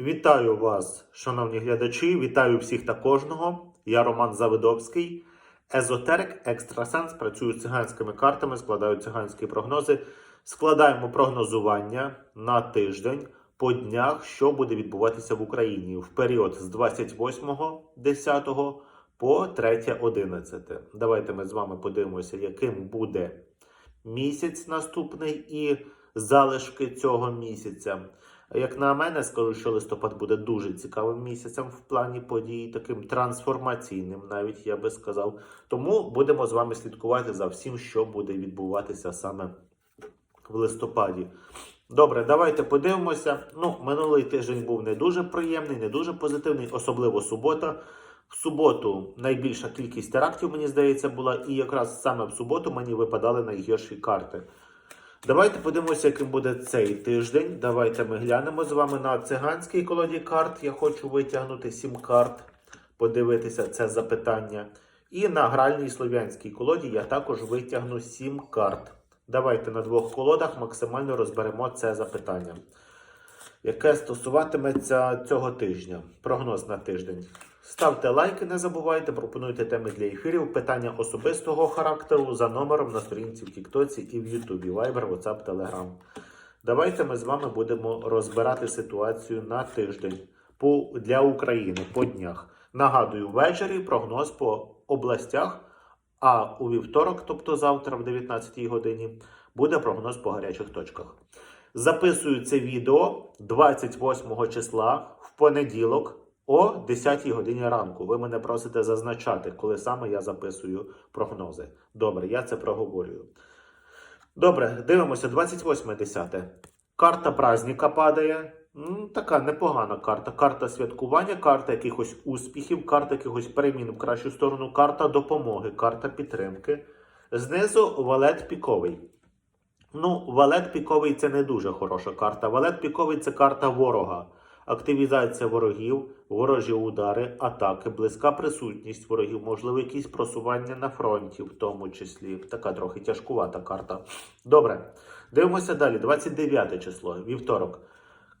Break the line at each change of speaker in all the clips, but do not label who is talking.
Вітаю вас, шановні глядачі, вітаю всіх та кожного. Я Роман Завидовський, езотерик, екстрасенс, працюю з циганськими картами, складаю циганські прогнози. Складаємо прогнозування на тиждень по днях, що буде відбуватися в Україні в період з 28.10 по 3.11. Давайте ми з вами подивимося, яким буде місяць наступний і залишки цього місяця. Як на мене, скажу, що листопад буде дуже цікавим місяцем в плані подій, таким трансформаційним, навіть я би сказав. Тому будемо з вами слідкувати за всім, що буде відбуватися саме в листопаді. Добре, давайте подивимося. Ну, минулий тиждень був не дуже приємний, не дуже позитивний, особливо субота. В суботу найбільша кількість терактів, мені здається, була, і якраз саме в суботу мені випадали найгірші карти. Давайте подивимося, яким буде цей тиждень. Давайте ми глянемо з вами на циганській колоді карт. Я хочу витягнути 7 карт, подивитися це запитання. І на гральній слов'янській колоді я також витягну 7 карт. Давайте на двох колодах максимально розберемо це запитання, яке стосуватиметься цього тижня. Прогноз на тиждень. Ставте лайки, не забувайте, пропонуйте теми для ефірів, питання особистого характеру за номером на сторінці в Тіктоці і в Ютубі, Viber, WhatsApp, Telegram. Давайте ми з вами будемо розбирати ситуацію на тиждень по, для України по днях. Нагадую, ввечері прогноз по областях, а у вівторок, тобто завтра, в 19 годині, буде прогноз по гарячих точках. Записую це відео 28 числа в понеділок о 10 годині ранку. Ви мене просите зазначати, коли саме я записую прогнози. Добре, я це проговорюю. Добре, дивимося, 28.10. Карта праздника падає. Така непогана карта. Карта святкування, карта якихось успіхів, карта якихось перемін в кращу сторону, карта допомоги, карта підтримки. Знизу валет піковий. Ну, валет піковий це не дуже хороша карта. Валет піковий це карта ворога. Активізація ворогів, ворожі удари, атаки, близька присутність ворогів, можливо, якісь просування на фронті, в тому числі. Така трохи тяжкувата карта. Добре, дивимося далі. 29 число, вівторок.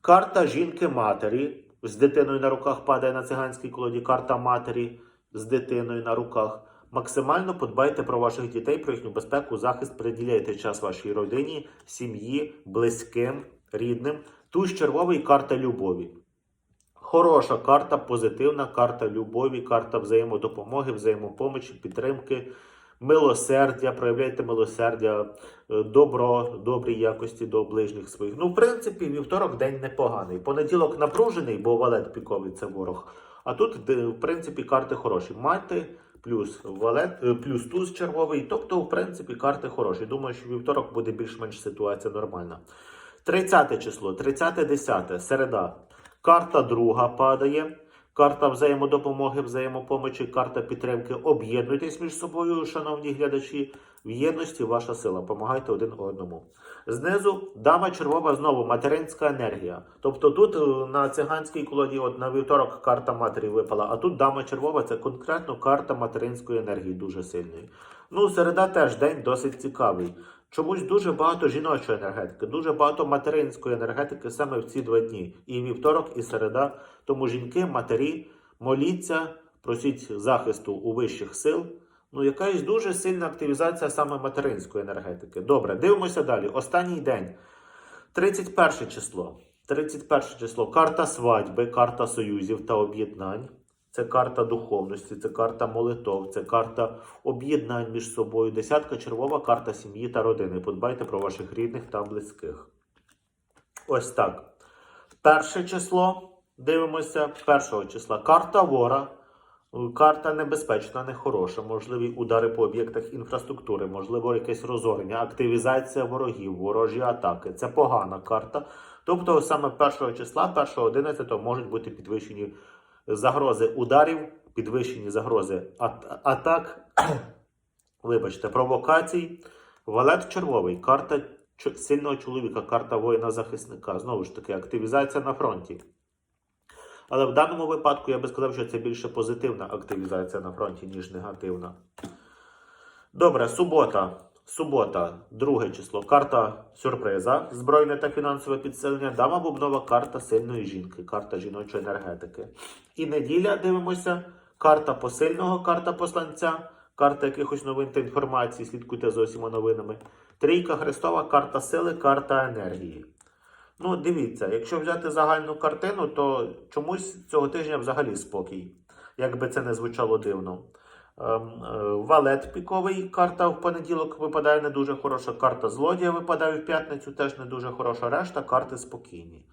Карта жінки-матері з дитиною на руках падає на циганській колоді. Карта матері з дитиною на руках. Максимально подбайте про ваших дітей, про їхню безпеку, захист, приділяйте час вашій родині, сім'ї, близьким, рідним. Туз червовий карта любові. Хороша карта, позитивна карта любові, карта взаємодопомоги, взаємопомочі, підтримки, милосердя, проявляйте милосердя, е, добро, добрі якості до ближніх своїх. Ну, в принципі, вівторок день непоганий. Понеділок напружений, бо валет піковий це ворог. А тут, в принципі, карти хороші. Мати плюс валет, е, плюс туз черговий. Тобто, в принципі, карти хороші. Думаю, що вівторок буде більш-менш ситуація нормальна. 30 число, 30-10, середа. Карта друга падає. Карта взаємодопомоги, взаємопомочі, карта підтримки. Об'єднуйтесь між собою, шановні глядачі. В єдності ваша сила. Помагайте один одному. Знизу дама червова знову материнська енергія. Тобто тут е, на циганській колоді, от на вівторок карта матері випала, а тут дама червова це конкретно карта материнської енергії дуже сильної. Ну, середа теж день досить цікавий. Чомусь дуже багато жіночої енергетики, дуже багато материнської енергетики саме в ці два дні. І вівторок, і середа. Тому жінки, матері, моліться, просіть захисту у вищих сил. Ну, якась дуже сильна активізація саме материнської енергетики. Добре, дивимося далі. Останній день. 31 число. 31 число. Карта свадьби, карта союзів та об'єднань. Це карта духовності, це карта молитов, це карта об'єднань між собою. Десятка червова карта сім'ї та родини. Подбайте про ваших рідних та близьких. Ось так. Перше число. Дивимося. Першого числа. Карта вора. Карта небезпечна, нехороша, можливі удари по об'єктах інфраструктури, можливо, якесь розорення, активізація ворогів, ворожі атаки. Це погана карта. Тобто саме першого числа, 1 11 можуть бути підвищені загрози ударів, підвищені загрози ат- атак, вибачте, провокацій. Валет червовий, карта сильного чоловіка, карта воїна-захисника. Знову ж таки, активізація на фронті. Але в даному випадку я би сказав, що це більше позитивна активізація на фронті, ніж негативна. Добре, субота. Субота, друге число. Карта сюрприза, збройне та фінансове підсилення. Дама бубнова карта сильної жінки, карта жіночої енергетики. І неділя дивимося. Карта посильного, карта посланця, карта якихось новин та інформації. Слідкуйте за усіма новинами. Трійка Христова, карта сили, карта енергії. Ну, дивіться, якщо взяти загальну картину, то чомусь цього тижня взагалі спокій, як би це не звучало дивно. Ем, е, Валет піковий карта в понеділок випадає не дуже хороша. Карта злодія випадає в п'ятницю, теж не дуже хороша. Решта карти спокійні.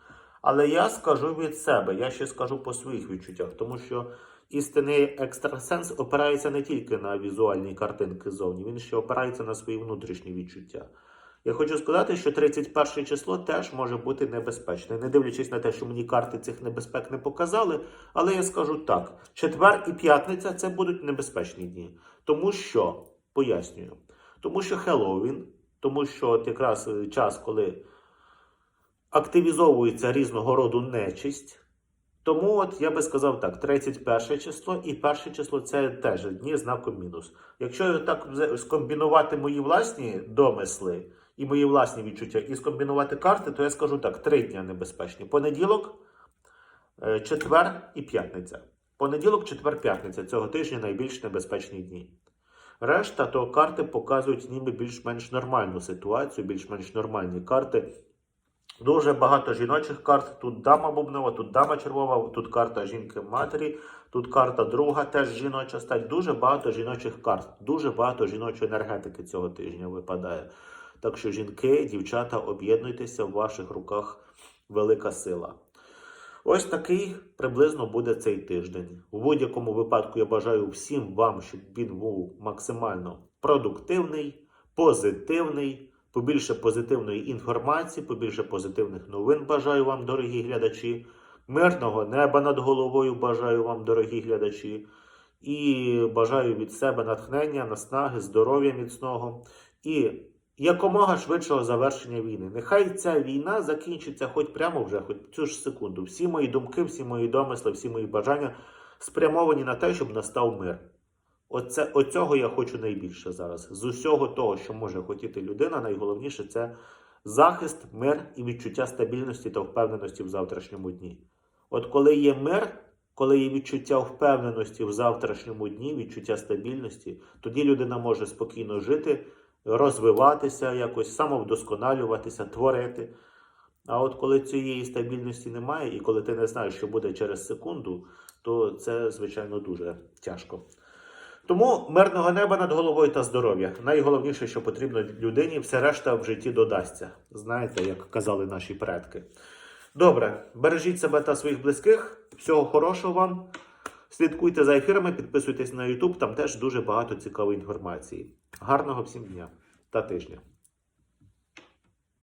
Але я скажу від себе, я ще скажу по своїх відчуттях, тому що істинний екстрасенс опирається не тільки на візуальні картинки зовні, він ще опирається на свої внутрішні відчуття. Я хочу сказати, що 31 число теж може бути небезпечне, не дивлячись на те, що мені карти цих небезпек не показали. Але я скажу так: четвер і п'ятниця це будуть небезпечні дні. Тому що, пояснюю, тому що Хеллоуін, тому що от якраз е, час, коли активізовується різного роду нечисть. Тому от я би сказав так: 31 число і перше число це теж дні знаком мінус. Якщо так скомбінувати мої власні домисли і мої власні відчуття, і скомбінувати карти, то я скажу так: три дні небезпечні: понеділок, е, четвер і п'ятниця. Понеділок, четвер, п'ятниця цього тижня найбільш небезпечні дні. Решта то карти показують ніби більш-менш нормальну ситуацію, більш-менш нормальні карти. Дуже багато жіночих карт. Тут дама бубнова, тут дама червова, тут карта жінки-матері, тут карта друга, теж жіноча стать. Дуже багато жіночих карт, дуже багато жіночої енергетики цього тижня випадає. Так що, жінки, дівчата, об'єднуйтеся в ваших руках велика сила. Ось такий приблизно буде цей тиждень. У будь-якому випадку я бажаю всім вам, щоб він був максимально продуктивний, позитивний, побільше позитивної інформації, побільше позитивних новин бажаю вам, дорогі глядачі. Мирного неба над головою бажаю вам, дорогі глядачі. І бажаю від себе натхнення, наснаги, здоров'я міцного і якомога швидшого завершення війни. Нехай ця війна закінчиться хоч прямо вже, хоч цю ж секунду. Всі мої думки, всі мої домисли, всі мої бажання спрямовані на те, щоб настав мир. Оце, оцього я хочу найбільше зараз. З усього того, що може хотіти людина, найголовніше це захист, мир і відчуття стабільності та впевненості в завтрашньому дні. От коли є мир, коли є відчуття впевненості в завтрашньому дні, відчуття стабільності, тоді людина може спокійно жити, розвиватися, якось самовдосконалюватися, творити. А от коли цієї стабільності немає, і коли ти не знаєш, що буде через секунду, то це, звичайно, дуже тяжко. Тому мирного неба над головою та здоров'я. Найголовніше, що потрібно людині, все решта в житті додасться. Знаєте, як казали наші предки. Добре, бережіть себе та своїх близьких. Всього хорошого вам. Слідкуйте за ефірами, підписуйтесь на YouTube, там теж дуже багато цікавої інформації. Гарного всім дня та тижня.